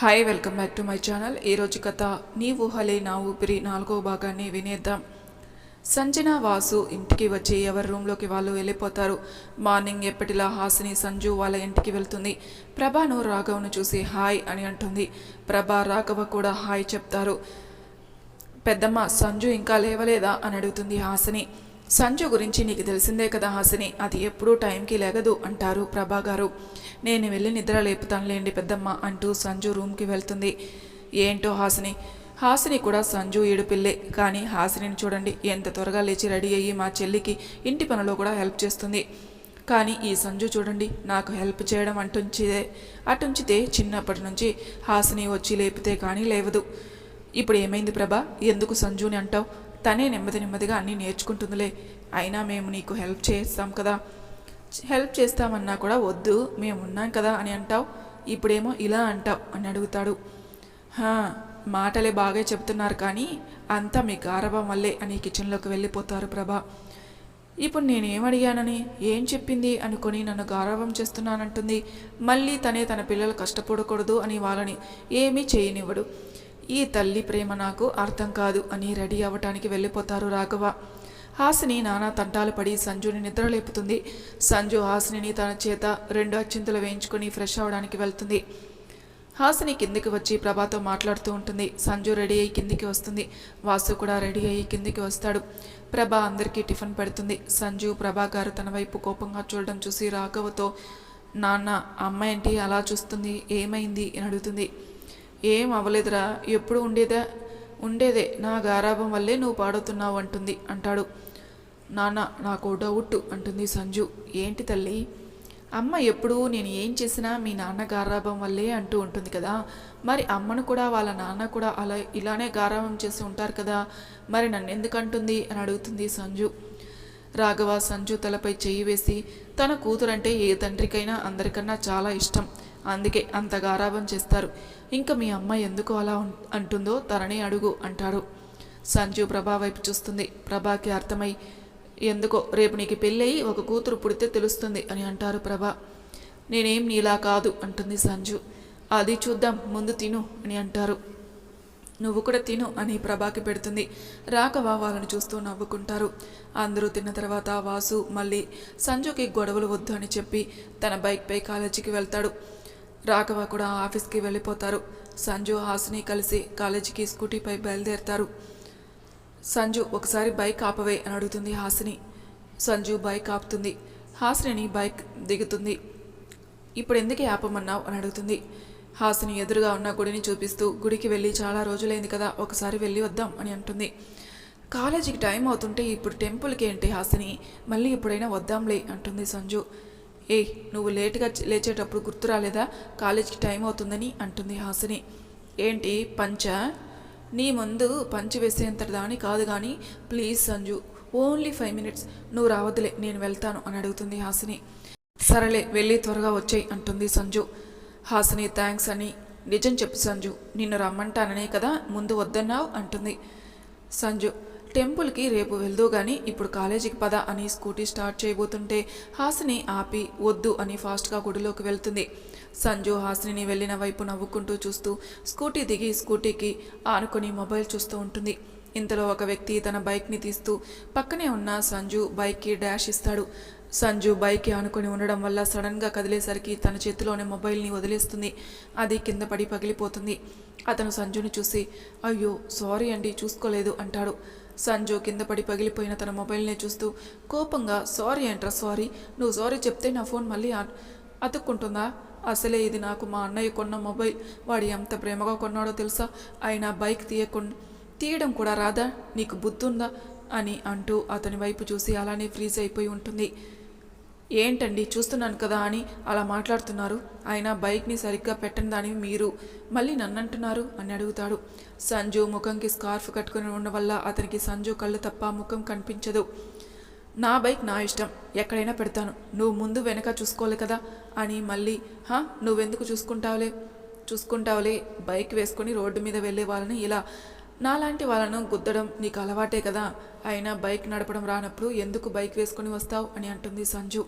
Hi welcome back to my channel ఈరోజు కథ నీ ఊహలే నా ఊపిరి నాలుగో భాగాన్ని వినేద్దాం. సంజన వాసు ఇంటికి వచ్చి ఎవరి రూమ్లోకి వాళ్ళు వెళ్ళిపోతారు? మార్నింగ్ ఎప్పటిలా హాసిని సంజు వాళ్ళ ఇంటికి వెళ్తుంది. ప్రభాను రాఘవను చూసి హాయ్ అని అంటుంది. ప్రభా రాఘవ కూడా హాయ్ చెప్తారు. పెద్దమ్మ సంజు ఇంకా లేవలేదా? అని అడుగుతుంది హాసిని. సంజు గురించి నీకు తెలిసిందే కదా హాసిని. అది ఎప్పుడూ టైంకి లేగదు అంటారు ప్రభా గారు నేను వెళ్ళి నిద్ర లేపుతానులేండి పెద్దమ్మ అంటూ సంజు రూమ్కి వెళ్తుంది. ఏంటో హాసిని? హాసిని కూడా సంజు ఏడుపిల్లే కానీ హాసినిని చూడండి ఎంత త్వరగా లేచి రెడీ అయ్యి మా చెల్లికి ఇంటి పనిలో కూడా హెల్ప్ చేస్తుంది. కానీ ఈ సంజు చూడండి నాకు హెల్ప్ చేయడం అంటుంచిదే అటుంచితే చిన్నప్పటి నుంచి హాసిని వచ్చి లేపితే కానీ లేవదు. ఇప్పుడు ఏమైంది ప్రభా? ఎందుకు సంజుని అంటావు? తనే నెమ్మది నెమ్మదిగా అన్నీ నేర్చుకుంటుందిలే. అయినా మేము నీకు హెల్ప్ చేస్తాం కదా. హెల్ప్ చేస్తామన్నా కూడా వద్దు మేము ఉన్నాం కదా అని అంటావు. ఇప్పుడేమో ఇలా అంటావు అని అడుగుతాడు. "హా, మాటలే బాగా చెప్తున్నారు కానీ అంతా మీ గారభం వల్లే అని కిచెన్లోకి వెళ్ళిపోతారు ప్రభా. ఇప్పుడు నేనేమడిగానని? ఏం చెప్పింది? అనుకొని నన్ను గారవం చేస్తున్నానంటుంది. మళ్ళీ తనే తన పిల్లలు కష్టపడకూడదు అని వాళ్ళని ఏమీ చేయనివ్వడు. ఈ తల్లి ప్రేమ నాకు అర్థం కాదు అని రెడీ అవ్వటానికి వెళ్ళిపోతారు రాఘవ. హాసిని నానా తంటాలు పడి సంజుని నిద్ర లేపుతుంది. సంజు హాసినిని తన చేత రెండు అచ్చింతలు వేయించుకొని ఫ్రెష్ అవ్వడానికి వెళ్తుంది. హాసిని కిందికి వచ్చి ప్రభాతో మాట్లాడుతూ ఉంటుంది. సంజు రెడీ అయ్యి కిందికి వస్తుంది. వాసు కూడా రెడీ అయ్యి కిందికి వస్తాడు. ప్రభా అందరికీ టిఫిన్ పెడుతుంది. సంజు ప్రభా గారు తన వైపు కోపంగా చూడడం చూసి రాఘవతో నాన్న అమ్మ ఏంటి? అలా చూస్తుంది. ఏమైంది? అని అడుగుతుంది. ఏం అవ్వలేదురా ఎప్పుడు ఉండేదా ఉండేదే నా గారాభం వల్లే నువ్వు పాడుతున్నావు అంటుంది అంటాడు. నాన్న నాకు డౌట్ అంటుంది సంజు. ఏంటి తల్లి? అమ్మ ఎప్పుడు నేను ఏం చేసినా మీ నాన్న గారాభం వల్లే అంటూ ఉంటుంది కదా. మరి అమ్మను కూడా వాళ్ళ నాన్న కూడా అలా ఇలానే గారాభం చేసి ఉంటారు కదా. మరి నన్ను ఎందుకు అంటుంది అని అడుగుతుంది సంజు. రాఘవ సంజు తలపై చెయ్యి వేసి తన కూతురంటే ఏ తండ్రికైనా అందరికన్నా చాలా ఇష్టం. అందుకే అంత గారాభం చేస్తారు. ఇంకా మీ అమ్మ ఎందుకు అలా అంటుందో తనని అడుగు అంటాడు. సంజు ప్రభా వైపు చూస్తుంది. ప్రభాకి అర్థమై ఎందుకో రేపు నీకు పెళ్ళయి ఒక కూతురు పుడితే తెలుస్తుంది అని అంటారు ప్రభా. నేనేం నీలా కాదు అంటుంది సంజు. అది చూద్దాం ముందు తిను అని అంటారు. నువ్వు కూడా తిను అని ప్రభాకి పెడుతుంది. రాకవా వాళ్ళని చూస్తూ నవ్వుకుంటారు. అందరూ తిన్న తర్వాత వాసు మళ్ళీ సంజుకి గొడవలు వద్దు అని చెప్పి తన బైక్పై కాలేజీకి వెళ్తాడు. రాఘవ కూడా ఆఫీస్కి వెళ్ళిపోతారు. సంజు హాసిని కలిసి కాలేజీకి స్కూటీపై బయలుదేరుతారు. సంజు ఒకసారి బైక్ ఆపవే అని అడుగుతుంది హాసిని. సంజు బైక్ ఆపుతుంది. హాసిని బైక్ దిగుతుంది. ఇప్పుడు ఎందుకే ఆపమన్నావు? అని అడుగుతుంది. హాసిని ఎదురుగా ఉన్న గుడిని చూపిస్తూ గుడికి వెళ్ళి చాలా రోజులైంది కదా ఒకసారి వెళ్ళి వద్దాం అని అంటుంది. కాలేజీకి టైం అవుతుంటే ఇప్పుడు టెంపుల్కి ఏంటి హాసిని? మళ్ళీ ఎప్పుడైనా వద్దాంలే అంటుంది సంజు. ఏయ్ నువ్వు లేటుగా లేచేటప్పుడు గుర్తు రాలేదా? కాలేజీకి టైం అవుతుందని అంటుంది హాసిని. ఏంటి పంచ? నీ ముందు పంచి వేసేంత దాని కాదు కానీ please Sanju only five minutes. నువ్వు రావద్దులే నేను వెళ్తాను అని అడుగుతుంది హాసిని. సరేలే వెళ్ళి త్వరగా వచ్చాయి అంటుంది సంజు. హాసిని థ్యాంక్స్ అని. నిజం చెప్పు సంజు నిన్ను రమ్మంటాననే కదా ముందు వద్దన్నావు అంటుంది. సంజు టెంపుల్కి రేపు వెళ్దు గాని ఇప్పుడు కాలేజీకి పద అని స్కూటీ స్టార్ట్ చేయబోతుంటే హాసిని ఆపి వద్దు అని ఫాస్ట్గా గుడిలోకి వెళ్తుంది. సంజు హాసిని వెళ్ళిన వైపు నవ్వుకుంటూ చూస్తూ స్కూటీ దిగి స్కూటీకి ఆనుకొని మొబైల్ చూస్తూ ఉంటుంది. ఇంతలో ఒక వ్యక్తి తన బైక్ని తీస్తూ పక్కనే ఉన్న సంజు బైక్కి డాష్ ఇస్తాడు. సంజు బైక్కి ఆనుకొని ఉండడం వల్ల సడన్గా కదిలేసరికి తన చేతిలోనే మొబైల్ని వదిలేస్తుంది. అది కింద పడి పగిలిపోతుంది. అతను సంజుని చూసి అయ్యో సారీ అండి చూసుకోలేదు అంటాడు. సంజు కింద పడి పగిలిపోయిన తన మొబైల్ని చూస్తూ కోపంగా సారీ అంట్రా సారీ. నువ్వు సారీ చెప్తే నా ఫోన్ మళ్ళీ అతుక్కుంటుందా? అసలే ఇది నాకు మా అన్నయ్య కొన్న మొబైల్. వాడు ఎంత ప్రేమగా కొన్నాడో తెలుసా? ఆయన బైక్ తీయకుండా తీయడం కూడా రాదా? నీకు బుద్ధుందా? అని అంటూ అతని వైపు చూసి అలానే ఫ్రీజ్ అయిపోయి ఉంటుంది. ఏంటండి? చూస్తున్నాను కదా అని అలా మాట్లాడుతున్నారు. అయినా బైక్ని సరిగ్గా పెట్టని దాని మీరు. మళ్ళీ నన్ను అంటున్నారు అని అడుగుతాడు. సంజు ముఖంకి స్కార్ఫ్ కట్టుకుని ఉండడం వల్ల అతనికి సంజు కళ్ళు తప్ప ముఖం కనిపించదు. నా బైక్ నా ఇష్టం. ఎక్కడైనా పెడతాను. నువ్వు ముందు వెనక చూసుకోవాలి కదా అని మళ్ళీ హా? నువ్వెందుకు చూసుకుంటావులే? చూసుకుంటావులే. బైక్ వేసుకొని రోడ్డు మీద వెళ్ళే వాళ్ళని ఇలా నాలాంటి వాళ్ళను గుద్దడం నీకు అలవాటే కదా? అయినా బైక్ నడపడం రానప్పుడు ఎందుకు బైక్ వేసుకొని వస్తావు? అని అంటుంది సంజు.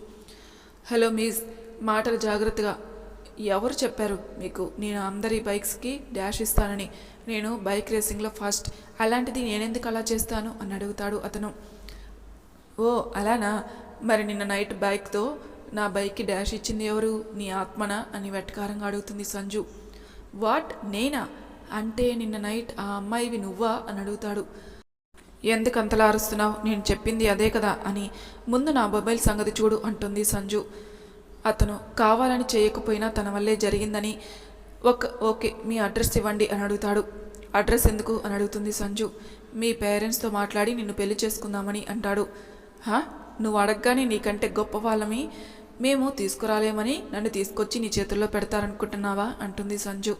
హలో మీస్ మాటలు జాగ్రత్తగా. ఎవరు చెప్పారు మీకు? నేను అందరి బైక్స్కి డాష్ ఇస్తానని. నేను బైక్ రేసింగ్లో ఫస్ట్. అలాంటిది నేనెందుకు అలా చేస్తాను? అని అడుగుతాడు అతను. ఓ అలానా? మరి నిన్న నైట్ బైక్తో నా బైక్కి డాష్ ఇచ్చింది ఎవరు? నీ ఆత్మనా? అని వెటకారంగా అడుగుతుంది సంజు. వాట్? నేనా? అంటే నిన్న నైట్ ఆ అమ్మాయివి నువ్వా? అని అడుగుతాడు. ఎందుకు అంతలా అరుస్తున్నావు? నేను చెప్పింది అదే కదా అని ముందు నా మొబైల్ సంగతి చూడు అంటుంది సంజు. అతను కావాలని చేయకపోయినా తన వల్లే జరిగిందని ఒక ఓకే మీ అడ్రస్ ఇవ్వండి అని అడుగుతాడు. అడ్రస్ ఎందుకు? అని అడుగుతుంది సంజు. మీ పేరెంట్స్తో మాట్లాడి నిన్ను పెళ్ళి చేసుకుందామని అంటాడు. హా? నువ్వు అడగగానే నీకంటే గొప్ప వాళ్ళమి? మేము తీసుకురాలేమని నన్ను తీసుకొచ్చి నీ చేతుల్లో పెడతారనుకుంటున్నావా? అంటుంది సంజు.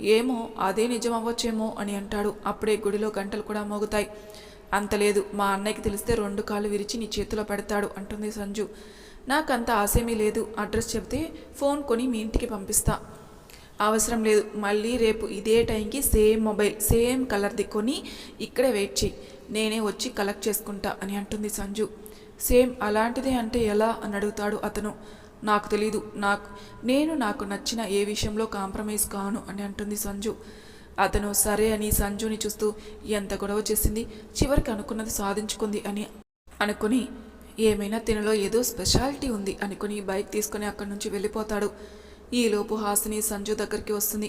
ఏమో అదే నిజం అవ్వచ్చేమో అని అంటాడు. అప్పుడే గుడిలో గంటలు కూడా మోగుతాయి. అంతలేదు మా అన్నయ్యకి తెలిస్తే రెండు కాళ్ళు విరిచి నీ చేతిలో పెడతాడు అంటుంది సంజు. నాకంత ఆశేమీ లేదు అడ్రస్ చెప్తే ఫోన్ కొని మీ ఇంటికి పంపిస్తా. అవసరం లేదు మళ్ళీ రేపు ఇదే టైంకి సేమ్ మొబైల్ సేమ్ కలర్ది కొని ఇక్కడే వెయిట్ చేయి. నేనే వచ్చి కలెక్ట్ చేసుకుంటా అని అంటుంది సంజు. సేమ్ అలాంటిదే అంటే ఎలా? అని అడుగుతాడు అతను. నాకు తెలీదు. నాకు నేను నాకు నచ్చిన ఏ విషయంలో కాంప్రమైజ్ కాను అని అంటుంది సంజు. అతను సరే అని సంజుని చూస్తూ ఎంత గొడవ చేసింది? చివరికి అనుకున్నది సాధించుకుంది అని అనుకుని ఏమైనా తినలో ఏదో స్పెషాలిటీ ఉంది అనుకుని బైక్ తీసుకుని అక్కడి నుంచి వెళ్ళిపోతాడు. ఈలోపు హాసిని సంజు దగ్గరికి వస్తుంది.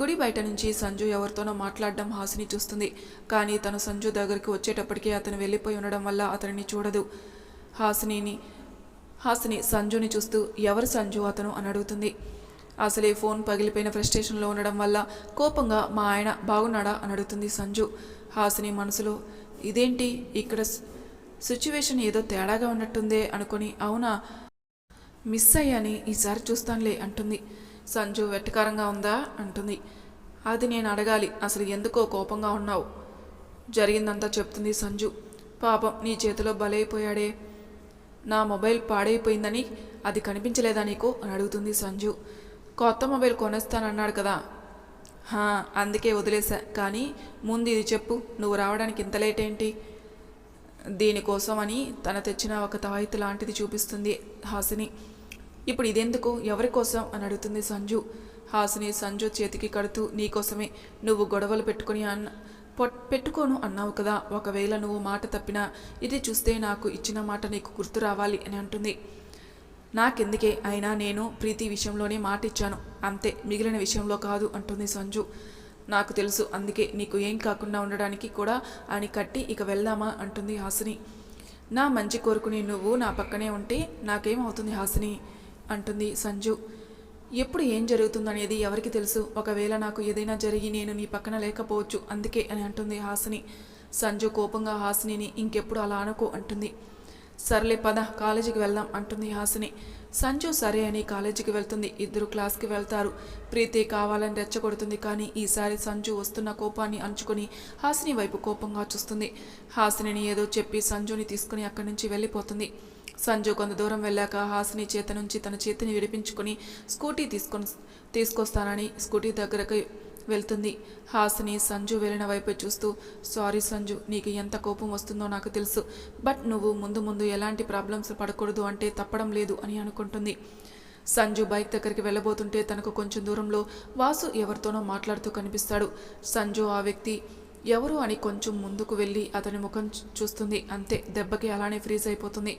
గుడి బయట నుంచి సంజు ఎవరితోనో మాట్లాడడం హాసిని చూస్తుంది. కానీ తను సంజు దగ్గరికి వచ్చేటప్పటికి అతను వెళ్ళిపోయి ఉండడం వల్ల అతనిని చూడదు. హాసినిని హాసిని సంజుని చూస్తూ ఎవరు సంజు? అతను అని అడుగుతుంది అసలే ఫోన్ పగిలిపోయిన ఫ్రస్ట్రేషన్లో ఉండడం వల్ల కోపంగా మా ఆయన బాగున్నాడా? అని అడుగుతుంది సంజు. హాసిని మనసులో ఇదేంటి? ఇక్కడ సిచ్యువేషన్ ఏదో తేడాగా ఉన్నట్టుందే అనుకొని అవునా? మిస్ అయ్యాని? ఈసారి చూస్తానులే అంటుంది. సంజు వెట్టకారంగా ఉందా? అంటుంది. అది నేను అడగాలి. అసలు ఎందుకో కోపంగా ఉన్నావు? జరిగిందంతా చెప్తుంది సంజు. పాపం నీ చేతిలో బలైపోయాడే. నా మొబైల్ పాడైపోయిందని అది కనిపించలేదా నీకు? అని అడుగుతుంది సంజు. కొత్త మొబైల్ కొనేస్తానన్నాడు కదా. హా అందుకే వదిలేశా. కానీ ముందు ఇది చెప్పు నువ్వు రావడానికి ఇంత లేట్ ఏంటి? దీనికోసం అని తన తెచ్చిన ఒక తాయితు లాంటిది చూపిస్తుంది హాసిని. ఇప్పుడు ఇదెందుకు? ఎవరి కోసం? అని అడుగుతుంది సంజు. హాసిని సంజు చేతికి కడుతూ నీకోసమే నువ్వు గొడవలు పెట్టుకుని అన్న పెట్టుకోను అన్నావు కదా ఒకవేళ నువ్వు మాట తప్పినా ఇది చూస్తే నాకు ఇచ్చిన మాట నీకు గుర్తు రావాలి అని అంటుంది. నాకెందుకే? అయినా నేను ప్రీతి విషయంలోనే మాట ఇచ్చాను అంతే మిగిలిన విషయంలో కాదు అంటుంది సంజు. నాకు తెలుసు అందుకే నీకు ఏం కాకుండా ఉండడానికి కూడా అని కట్టి ఇక వెళ్దామా అంటుంది హాసిని. నా మంచి కోరుకుని నువ్వు నా పక్కనే ఉంటే నాకేమవుతుంది హాసిని? అంటుంది సంజు. ఎప్పుడు ఏం జరుగుతుందనేది ఎవరికి తెలుసు. ఒకవేళ నాకు ఏదైనా జరిగి నేను నీ పక్కన లేకపోవచ్చు అందుకే అని అంటుంది హాసిని. సంజు కోపంగా హాసినిని ఇంకెప్పుడు అలా అనుకో అంటుంది. సర్లే పద కాలేజీకి వెళ్దాం అంటుంది హాసిని. సంజు సరే అని కాలేజీకి వెళ్తుంది. ఇద్దరు క్లాస్కి వెళ్తారు. ప్రీతి కావాలని రెచ్చగొడుతుంది కానీ ఈసారి సంజు వస్తున్న కోపాన్ని అంచుకొని హాసిని వైపు కోపంగా చూస్తుంది. హాసినిని ఏదో చెప్పి సంజుని తీసుకుని అక్కడి నుంచి వెళ్ళిపోతుంది. సంజు కొంత దూరం వెళ్ళాక హాసిని చేత నుంచి తన చేతిని విడిపించుకొని స్కూటీ తీసుకొని తీసుకొస్తానని స్కూటీ దగ్గరకు వెళ్తుంది. హాసిని సంజు వెళ్ళిన వైపు చూస్తూ సారీ సంజు నీకు ఎంత కోపం వస్తుందో నాకు తెలుసు బట్ నువ్వు ముందు ముందు ఎలాంటి ప్రాబ్లమ్స్ పడకూడదు అంటే తప్పడం లేదు అని అనుకుంటుంది. సంజు బైక్ దగ్గరికి వెళ్ళబోతుంటే తనకు కొంచెం దూరంలో వాసు ఎవరితోనో మాట్లాడుతూ కనిపిస్తాడు. సంజు ఆ వ్యక్తి ఎవరు అని కొంచెం ముందుకు వెళ్ళి అతని ముఖం చూస్తుంది. అంతే దెబ్బకి అలానే ఫ్రీజ్ అయిపోతుంది.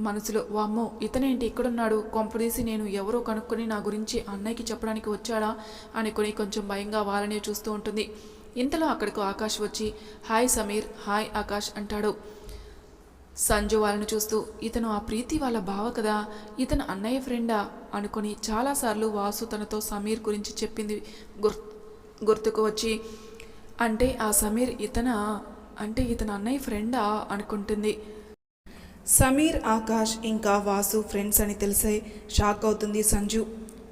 మనసులో వామ్మో ఇతనేంటి ఇక్కడున్నాడు? కొంపదీసి నేను ఎవరో కనుక్కొని నా గురించి అన్నయ్యకి చెప్పడానికి వచ్చాడా? అనుకుని కొంచెం భయంగా వాళ్ళనే చూస్తూ ఉంటుంది. ఇంతలో అక్కడికి ఆకాష్ వచ్చి హాయ్ సమీర్ హాయ్ ఆకాష్ అంటాడు. సంజు వాళ్ళని చూస్తూ ఇతను ఆ ప్రీతి వాళ్ళ బావ కదా? ఇతను అన్నయ్య ఫ్రెండా? అనుకొని చాలాసార్లు వాసు తనతో సమీర్ గురించి చెప్పింది గుర్ గుర్తుకు వచ్చి అంటే ఆ సమీర్ ఇతన? అంటే ఇతను అన్నయ్య ఫ్రెండా? అనుకుంటుంది. సమీర్ ఆకాష్ ఇంకా వాసు ఫ్రెండ్స్ అని తెలిసే షాక్ అవుతుంది సంజు.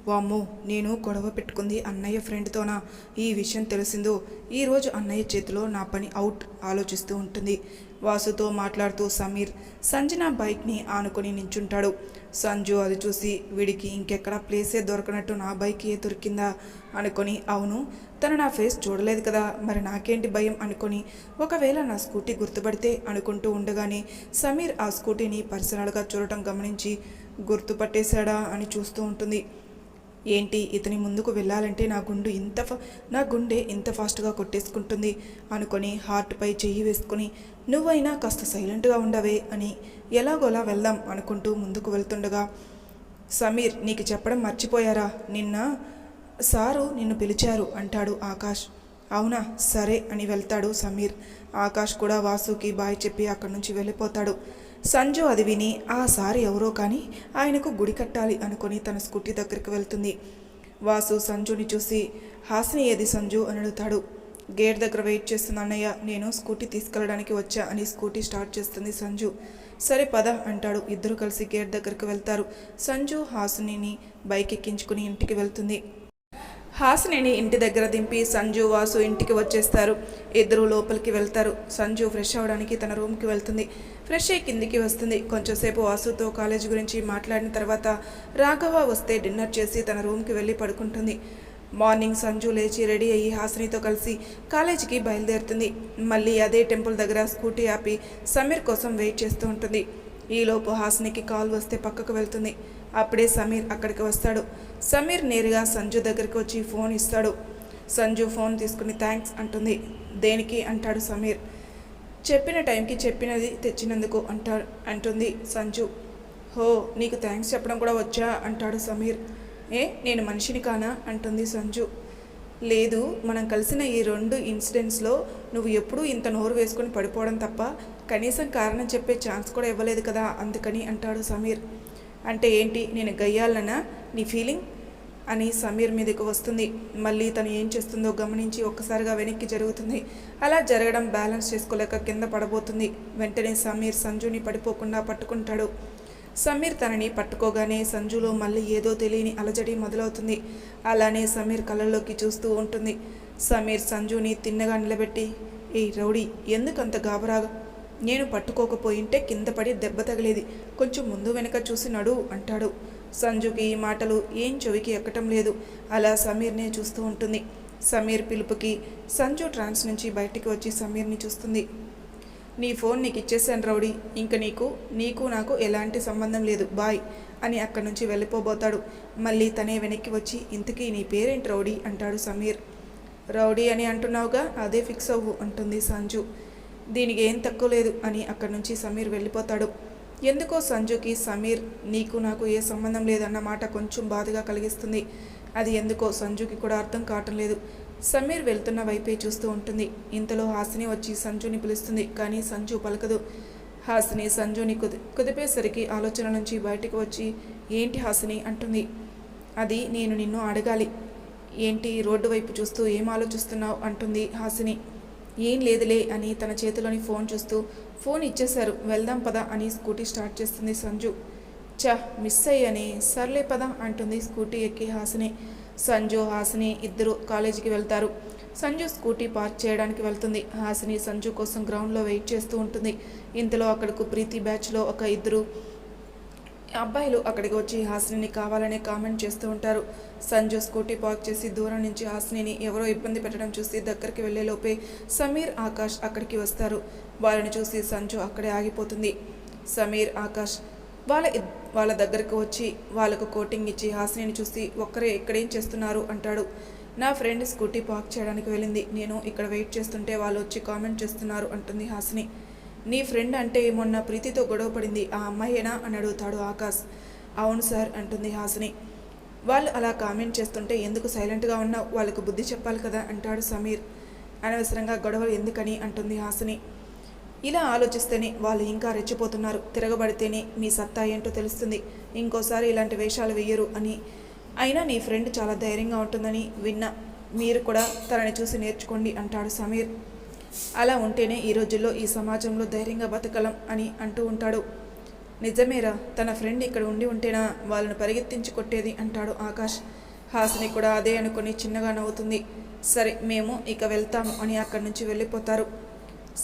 వామ్మో నేను గొడవ పెట్టుకుంది అన్నయ్య ఫ్రెండ్తోనా? ఈ విషయం తెలిసిందో ఈరోజు అన్నయ్య చేతిలో నా పని అవుట్ ఆలోచిస్తూ ఉంటుంది. వాసుతో మాట్లాడుతూ సమీర్ సంజన బైక్ని ఆనుకొని నించుంటాడు. సంజు అది చూసి వీడికి ఇంకెక్కడ ప్లేసే దొరకనట్టు నా బైక్ ఏ దొరికిందా? అనుకొని అవును తను నా ఫేస్ చూడలేదు కదా మరి నాకేంటి భయం అనుకొని ఒకవేళ నా స్కూటీ గుర్తుపడితే అనుకుంటూ ఉండగానే సమీర్ ఆ స్కూటీని పర్సనల్గా చూడటం గమనించి గుర్తుపట్టేశాడా అని చూస్తూ ఉంటుంది. ఏంటి ఇతని ముందుకు వెళ్ళాలంటే నా గుండు ఇంత నా గుండె ఇంత ఫాస్ట్గా కొట్టేసుకుంటుంది అనుకొని హార్ట్పై చెయ్యి వేసుకుని నువ్వైనా కాస్త సైలెంట్గా ఉండవే అని ఎలాగోలా వెళ్దాం అనుకుంటూ ముందుకు వెళ్తుండగా సమీర్ నీకు చెప్పడం మర్చిపోయారా? నిన్న సారు నిన్ను పిలిచారు అంటాడు ఆకాష్. అవునా? సరే అని వెళ్తాడు సమీర్. ఆకాష్ కూడా వాసుకి బాయ్ చెప్పి అక్కడి నుంచి వెళ్ళిపోతాడు. సంజు అది విని ఆ సారి ఎవరో కానీ ఆయనకు గుడి కట్టాలి అనుకొని తన స్కూటీ దగ్గరికి వెళ్తుంది. వాసు సంజుని చూసి హాసిని ఏది సంజు అని అడుగుతాడు. గేట్ దగ్గర వెయిట్ చేస్తున్న అన్నయ్య నేను స్కూటీ తీసుకెళ్ళడానికి వచ్చా అని స్కూటీ స్టార్ట్ చేస్తుంది సంజు. సరే పద అంటాడు. ఇద్దరు కలిసి గేట్ దగ్గరికి వెళ్తారు. సంజు హాసినిని బైక్ ఎక్కించుకుని ఇంటికి వెళ్తుంది. హాసినిని ఇంటి దగ్గర దింపి సంజు వాసు ఇంటికి వచ్చేస్తారు. ఇద్దరు లోపలికి వెళ్తారు. సంజు ఫ్రెష్ అవ్వడానికి తన రూమ్కి వెళ్తుంది. ఫ్రెష్ అయ్యి కిందికి వస్తుంది. కొంచెంసేపు వాసుతో కాలేజ్ గురించి మాట్లాడిన తర్వాత రాఘవ వస్తే డిన్నర్ చేసి తన రూమ్కి వెళ్ళి పడుకుంటుంది. మార్నింగ్ సంజు లేచి రెడీ అయ్యి హాసినితో కలిసి కాలేజీకి బయలుదేరుతుంది. మళ్ళీ అదే టెంపుల్ దగ్గర స్కూటీ ఆపి సమీర్ కోసం వెయిట్ చేస్తూ ఉంటుంది. ఈలోపు హాసినికి కాల్ వస్తే పక్కకు వెళ్తుంది. అప్పుడే సమీర్ అక్కడికి వస్తాడు. సమీర్ నేరుగా సంజు దగ్గరికి వచ్చి ఫోన్ ఇస్తాడు. సంజు ఫోన్ తీసుకుని థ్యాంక్స్ అంటుంది. దేనికి? అంటాడు సమీర్. చెప్పిన టైంకి చెప్పినది తెచ్చినందుకు అంటాడు అంటుంది సంజు. హో నీకు థ్యాంక్స్ చెప్పడం కూడా వచ్చా? అంటాడు సమీర్. ఏ నేను మనిషిని కానా? అంటుంది సంజు. లేదు మనం కలిసిన ఈ రెండు ఇన్సిడెంట్స్లో నువ్వు ఎప్పుడూ ఇంత నోరు వేసుకొని పడిపోవడం తప్ప కనీసం కారణం చెప్పే ఛాన్స్ కూడా ఇవ్వలేదు కదా? అందుకని అంటాడు సమీర్. అంటే ఏంటి? నేను గయ్యాలనా? నీ ఫీలింగ్? అని సమీర్ మీదకు వస్తుంది. మళ్ళీ తను ఏం చేస్తుందో గమనించి ఒక్కసారిగా వెనక్కి జరుగుతుంది. అలా జరగడం బ్యాలెన్స్ చేసుకోలేక కింద పడబోతుంది. వెంటనే సమీర్ సంజుని పడిపోకుండా పట్టుకుంటాడు. సమీర్ తనని పట్టుకోగానే సంజులో మళ్ళీ ఏదో తెలియని అలజడి మొదలవుతుంది. అలానే సమీర్ కళ్ళల్లోకి చూస్తూ ఉంటుంది. సమీర్ సంజుని తిన్నగా నిలబెట్టి ఏ రౌడీ ఎందుకంత గాబరాగా నేను పట్టుకోకపోయింటే కింద పడి దెబ్బ తగిలేది. కొంచెం ముందు వెనక చూసి నడు అంటాడు. సంజుకి ఈ మాటలు ఏం చెవికి ఎక్కటం లేదు. అలా సమీర్నే చూస్తూ ఉంటుంది. సమీర్ పిలుపుకి సంజు ట్రాన్స్ నుంచి బయటికి వచ్చి సమీర్ని చూస్తుంది. నీ ఫోన్ నీకు ఇచ్చేసాను రౌడీ. ఇంక నీకు నీకు నాకు ఎలాంటి సంబంధం లేదు. బాయ్ అని అక్కడి నుంచి వెళ్ళిపోబోతాడు. మళ్ళీ తనే వెనక్కి వచ్చి ఇంతకీ నీ పేరేంటి రౌడీ? అంటాడు సమీర్. రౌడీ అని అంటున్నావుగా అదే ఫిక్స్ అవ్వు అంటుంది సంజు. దీనికి ఏం తక్కువ లేదు అని అక్కడి నుంచి సమీర్ వెళ్ళిపోతాడు. ఎందుకో సంజుకి సమీర్ నీకు నాకు ఏ సంబంధం లేదన్న మాట కొంచెం బాధగా కలిగిస్తుంది. అది ఎందుకో సంజుకి కూడా అర్థం కావటం లేదు. సమీర్ వెళ్తున్న వైపే చూస్తూ ఉంటుంది. ఇంతలో హాసిని వచ్చి సంజుని పిలుస్తుంది కానీ సంజు పలకదు. హాసిని సంజుని కుది కుదిపేసరికి ఆలోచన నుంచి బయటకు వచ్చి ఏంటి హాసిని? అంటుంది. అది నేను నిన్ను అడగాలి. ఏంటి రోడ్డు వైపు చూస్తూ ఏం ఆలోచిస్తున్నావు? అంటుంది హాసిని. ఏం లేదులే అని తన చేతిలోని ఫోన్ చూస్తూ ఫోన్ ఇచ్చేశారు వెళ్దాం పదా అని స్కూటీ స్టార్ట్ చేస్తుంది సంజు. చ మిస్ అయ్యని సర్లే పదా అంటుంది స్కూటీ ఎక్కి హాసిని. సంజు హాసిని ఇద్దరు కాలేజీకి వెళ్తారు. సంజు స్కూటీ పార్క్ చేయడానికి వెళ్తుంది. హాసిని సంజు కోసం గ్రౌండ్లో వెయిట్ చేస్తూ ఉంటుంది. ఇంతలో అక్కడకు ప్రీతి బ్యాచ్లో ఒక ఇద్దరు అబ్బాయిలు అక్కడికి వచ్చి హాసిని కావాలనే కామెంట్ చేస్తూ ఉంటారు. సంజు స్కూటీ పార్క్ చేసి దూరం నుంచి హాసిని ఎవరో ఇబ్బంది పెట్టడం చూసి దగ్గరికి వెళ్ళేలోపే సమీర్ ఆకాష్ అక్కడికి వస్తారు. వాళ్ళని చూసి సంజు అక్కడే ఆగిపోతుంది. సమీర్ ఆకాష్ వాళ్ళ వాళ్ళ దగ్గరకు వచ్చి వాళ్ళకు కోటింగ్ ఇచ్చి హాసిని చూసి ఒక్కరే ఇక్కడేం చేస్తున్నారు అంటాడు. నా ఫ్రెండ్ స్కూటీ పార్క్ చేయడానికి వెళ్ళింది. నేను ఇక్కడ వెయిట్ చేస్తుంటే వాళ్ళు వచ్చి కామెంట్ చేస్తున్నారు అంటుంది హాసిని. నీ ఫ్రెండ్ అంటే మొన్న ప్రీతితో గొడవ పడింది ఆ అమ్మాయేనా? అని అడుగుతాడు ఆకాష్. అవును సార్ అంటుంది హాసిని. వాళ్ళు అలా కామెంట్ చేస్తుంటే ఎందుకు సైలెంట్గా ఉన్నావు? వాళ్ళకు బుద్ధి చెప్పాలి కదా అంటాడు సమీర్. అనవసరంగా గొడవలు ఎందుకని? అంటుంది హాసిని. ఇలా ఆలోచిస్తేనే వాళ్ళు ఇంకా రెచ్చిపోతున్నారు. తిరగబడితేనే మీ సత్తా ఏంటో తెలుస్తుంది. ఇంకోసారి ఇలాంటి వేషాలు వేయరు అని. అయినా నీ ఫ్రెండ్ చాలా ధైర్యంగా ఉంటుందని విన్నా. మీరు కూడా తనని చూసి నేర్చుకోండి అంటాడు సమీర్. అలా ఉంటేనే ఈ రోజుల్లో ఈ సమాజంలో ధైర్యంగా బతకలం అని అంటూ ఉంటాడు. నిజమేరా తన ఫ్రెండ్ ఇక్కడ ఉండి ఉంటేనా వాళ్ళను పరిగెత్తించి కొట్టేది అంటాడు ఆకాష్. హాసిని కూడా అదే అనుకుని చిన్నగా నవ్వుతుంది. సరే మేము ఇక వెళ్తాము అని అక్కడి నుంచి వెళ్ళిపోతారు.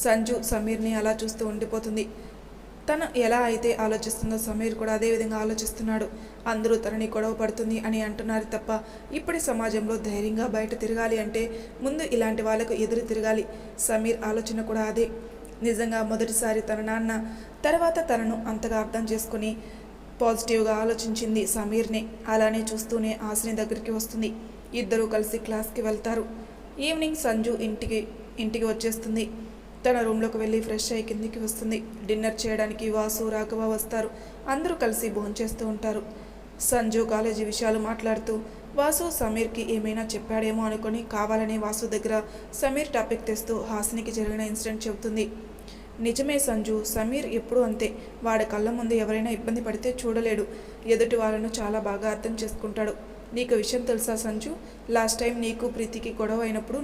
సంజు సమీర్ని అలా చూస్తూ ఉండిపోతుంది. తను ఎలా అయితే ఆలోచిస్తుందో సమీర్ కూడా అదే విధంగా ఆలోచిస్తున్నాడు. అందరూ తనని గొడవ పడుతుంది అని అంటున్నారు తప్ప ఇప్పటి సమాజంలో ధైర్యంగా బయట తిరగాలి అంటే ముందు ఇలాంటి వాళ్ళకు ఎదురు తిరగాలి. సమీర్ ఆలోచన కూడా అదే. నిజంగా మొదటిసారి తన నాన్న తర్వాత తనను అంతగా అర్థం చేసుకుని పాజిటివ్గా ఆలోచించింది సమీర్ని. అలానే చూస్తూనే ఆశని దగ్గరికి వస్తుంది. ఇద్దరూ కలిసి క్లాస్కి వెళ్తారు. ఈవినింగ్ సంజు ఇంటికి ఇంటికి వచ్చేస్తుంది. తన రూమ్లోకి వెళ్ళి ఫ్రెష్ అయ్యి కిందికి వస్తుంది. డిన్నర్ చేయడానికి వాసు రాఘవ వస్తారు. అందరూ కలిసి భోంచేస్తూ ఉంటారు. సంజు కాలేజీ విషయాలు మాట్లాడుతూ వాసు సమీర్కి ఏమైనా చెప్పాడేమో అనుకొని కావాలని వాసు దగ్గర సమీర్ టాపిక్ తెస్తూ హాసినికి జరిగిన ఇన్సిడెంట్ చెబుతుంది. నిజమే సంజు సమీర్ ఎప్పుడూ అంతే. వాడి కళ్ళ ముందు ఎవరైనా ఇబ్బంది పడితే చూడలేడు. ఎదుటి వాళ్ళను చాలా బాగా అర్థం చేసుకుంటాడు. నీకు విషయం తెలుసా సంజు? లాస్ట్ టైం నీకు ప్రీతికి గొడవ అయినప్పుడు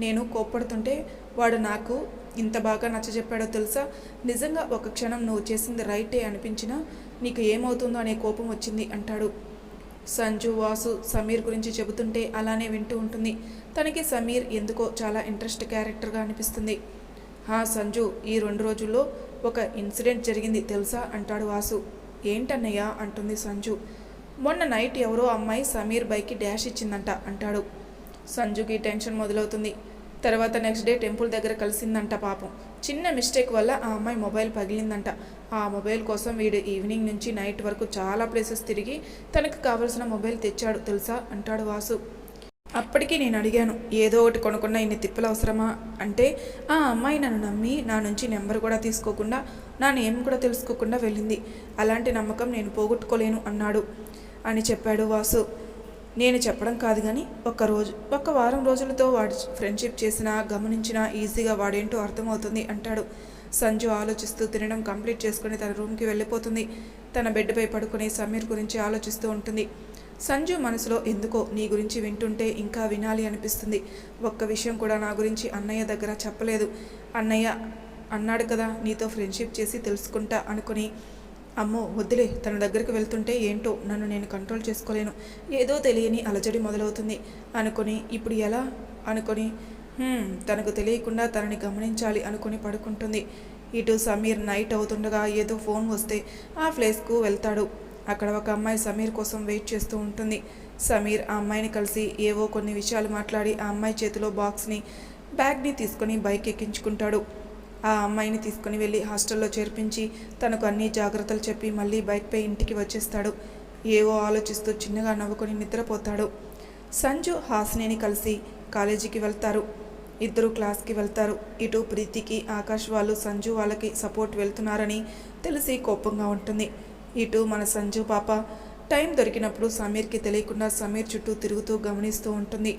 నేను కోప్పడుతుంటే వాడు నాకు ఇంత బాగా నచ్చజెప్పాడో తెలుసా? నిజంగా ఒక క్షణం నువ్వు చేసింది రైటే అనిపించినా నీకు ఏమవుతుందో అనే కోపం వచ్చింది అంటాడు. సంజు వాసు సమీర్ గురించి చెబుతుంటే అలానే వింటూ ఉంటుంది. తనకి సమీర్ ఎందుకో చాలా ఇంట్రెస్ట్ క్యారెక్టర్గా అనిపిస్తుంది. హా సంజు ఈ రెండు రోజుల్లో ఒక ఇన్సిడెంట్ జరిగింది తెలుసా? అంటాడు వాసు. ఏంటన్నయ్య? అంటుంది సంజు. మొన్న నైట్ ఎవరో అమ్మాయి సమీర్ బైక్కి డ్యాష్ ఇచ్చిందంట అంటాడు. సంజుకి టెన్షన్ మొదలవుతుంది. తర్వాత నెక్స్ట్ డే టెంపుల్ దగ్గర కలిసిందంట పాపం. చిన్న మిస్టేక్ వల్ల ఆ అమ్మాయి మొబైల్ పగిలిందంట. ఆ మొబైల్ కోసం వీడు ఈవినింగ్ నుంచి నైట్ వరకు చాలా ప్లేసెస్ తిరిగి తనకు కావలసిన మొబైల్ తెచ్చాడు తెలుసా? అంటాడు వాసు. అప్పటికి నేను అడిగాను ఏదో ఒకటి కొనుక్కున్న ఇన్ని తిప్పలు అవసరమా? అంటే ఆ అమ్మాయి నన్ను నమ్మి నా నుంచి నెంబర్ కూడా తీసుకోకుండా నా నేమ్ కూడా తెలుసుకోకుండా వెళ్ళింది. అలాంటి నమ్మకం నేను పోగొట్టుకోలేను అన్నాడు అని చెప్పాడు వాసు. నేను చెప్పడం కాదు కానీ ఒక రోజు ఒక వారం రోజులతో వాడు ఫ్రెండ్షిప్ చేసినా గమనించినా ఈజీగా వాడేంటో అర్థమవుతుంది అంటాడు. సంజు ఆలోచిస్తూ తినడం కంప్లీట్ చేసుకుని తన రూమ్కి వెళ్ళిపోతుంది. తన బెడ్పై పడుకుని సమీర్ గురించి ఆలోచిస్తూ ఉంటుంది. సంజు మనసులో ఎందుకో నీ గురించి వింటుంటే ఇంకా వినాలి అనిపిస్తుంది. ఒక్క విషయం కూడా నా గురించి అన్నయ్య దగ్గర చెప్పలేదు. అన్నయ్య అన్నాడు కదా నీతో ఫ్రెండ్షిప్ చేసి తెలుసుకుంటా అనుకుని అమ్మో వద్దులే తన దగ్గరికి వెళ్తుంటే ఏంటో నన్ను నేను కంట్రోల్ చేసుకోలేను. ఏదో తెలియని అలజడి మొదలవుతుంది. అనుకొని ఇప్పుడు ఎలా? అనుకొని తనకు తెలియకుండా తనని గమనించాలి అనుకుని పడుకుంటుంది. ఇటు సమీర్ నైట్ అవుతుండగా ఏదో ఫోన్ వస్తే ఆ ప్లేస్కు వెళ్తాడు. అక్కడ ఒక అమ్మాయి సమీర్ కోసం వెయిట్ చేస్తూ ఉంటుంది. సమీర్ ఆ అమ్మాయిని కలిసి ఏవో కొన్ని విషయాలు మాట్లాడి ఆ అమ్మాయి చేతిలో బాక్స్ని బ్యాగ్ని తీసుకొని బైక్ ఎక్కించుకుంటాడు. ఆ అమ్మాయిని తీసుకుని వెళ్ళి హాస్టల్లో చేర్పించి తనకు అన్ని జాగ్రత్తలు చెప్పి మళ్ళీ బైక్పై ఇంటికి వచ్చేస్తాడు. ఏవో ఆలోచిస్తూ చిన్నగా నవ్వుకొని నిద్రపోతాడు. సంజు హాసినిని కలిసి కాలేజీకి వెళ్తారు. ఇద్దరు క్లాస్కి వెళ్తారు. ఇటు ప్రీతికి ఆకాష్ వాళ్ళు సంజు వాళ్ళకి సపోర్ట్ వెళ్తున్నారని తెలిసి కోపంగా ఉంటుంది. ఇటు మన సంజు పాప టైం దొరికినప్పుడు సమీర్కి తెలియకుండా సమీర్ చుట్టూ తిరుగుతూ గమనిస్తూ ఉంటుంది.